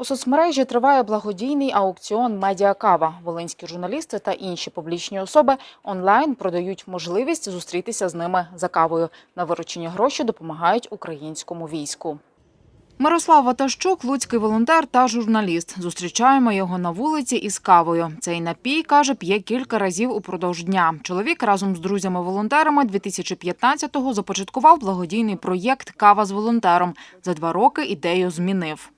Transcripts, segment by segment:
У соцмережі триває благодійний аукціон Медіакава. Волинські журналісти та інші публічні особи онлайн продають можливість зустрітися з ними за кавою. На виручені гроші допомагають українському війську. Мирослав Ватащук – луцький волонтер та журналіст. Зустрічаємо його на вулиці із кавою. Цей напій, каже, п'є кілька разів упродовж дня. Чоловік разом з друзями-волонтерами 2015-го започаткував благодійний проєкт Кава з волонтером. За два роки ідею змінив.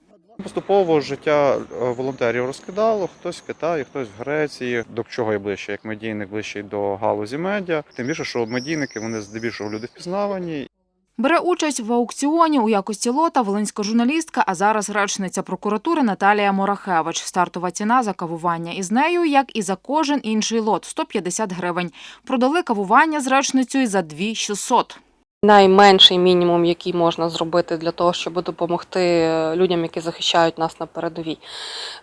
Поступово життя е, волонтерів розкидало, хтось в Китаї, хтось в Греції. До чого я ближче, як медійник, ближчий до галузі медіа. Тим більше, що медійники вони здебільшого люди впізнавані. Бере участь в аукціоні у якості лота волинська журналістка, а зараз речниця прокуратури Наталія Морахевич. Стартова ціна за кавування із нею, як і за кожен інший лот – 150 гривень. Продали кавування з речницею за 2600. Найменший мінімум, який можна зробити для того, щоб допомогти е, людям, які захищають нас на передовій.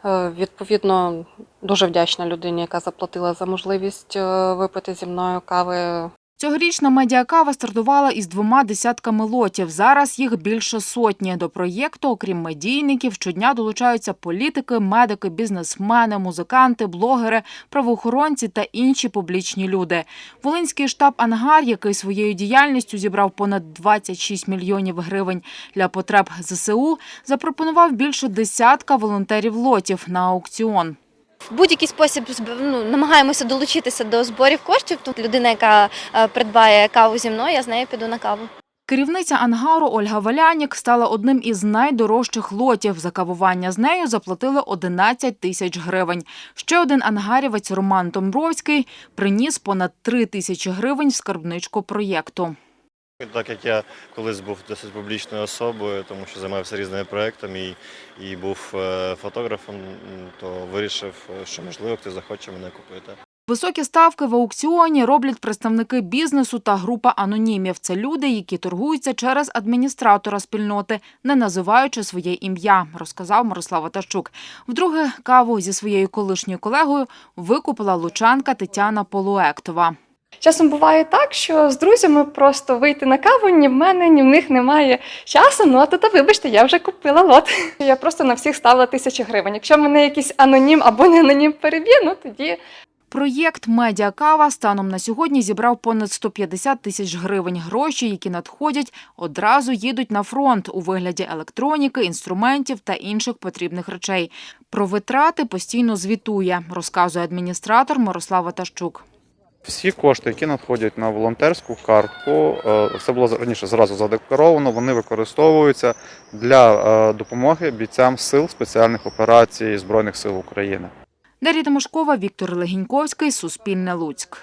Е, Відповідно, дуже вдячна людині, яка заплатила за можливість е, випити зі мною кави. Цьогорічна медіакава стартувала із двома десятками лотів. Зараз їх більше сотні. До проєкту, окрім медійників, щодня долучаються політики, медики, бізнесмени, музиканти, блогери, правоохоронці та інші публічні люди. Волинський штаб Ангар, який своєю діяльністю зібрав понад 26 мільйонів гривень для потреб ЗСУ, запропонував більше десятка волонтерів лотів на аукціон. В будь-який спосіб ну, намагаємося долучитися до зборів коштів. Тут людина, яка е, придбає каву зі мною, я з нею піду на каву. Керівниця ангару Ольга Валянік стала одним із найдорожчих лотів. За кавування з нею заплатили 11 тисяч гривень. Ще один ангарівець Роман Томбровський приніс понад 3 тисячі гривень в скарбничку проєкту. Так як я колись був досить публічною особою, тому що займався різними проектами і, і був е, фотографом, то вирішив, е, що можливо хтось захоче мене купити. Високі ставки в аукціоні роблять представники бізнесу та група анонімів. Це люди, які торгуються через адміністратора спільноти, не називаючи своє ім'я, розказав Мирослав Ватащук. Вдруге, каву зі своєю колишньою колегою викупила лучанка Тетяна Полуектова. Часом буває так, що з друзями просто вийти на каву, ні в мене, ні в них немає часу. Ну а то, то вибачте, я вже купила лот. Я просто на всіх ставила тисячі гривень. Якщо мене якийсь анонім або не анонім переб'є, ну тоді Проєкт «Медіакава» станом на сьогодні зібрав понад 150 тисяч гривень. Гроші, які надходять, одразу їдуть на фронт у вигляді електроніки, інструментів та інших потрібних речей. Про витрати постійно звітує, розказує адміністратор Мирослав Ватащук. Всі кошти, які надходять на волонтерську картку, е, це було раніше зразу задекларовано. Вони використовуються для е, допомоги бійцям сил спеціальних операцій Збройних сил України. Дар'я Тимошкова, Віктор Легіньковський, Суспільне Луцьк.